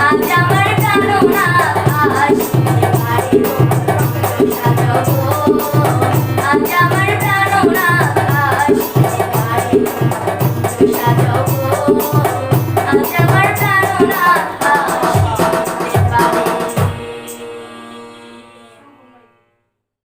আজ আমার কারণ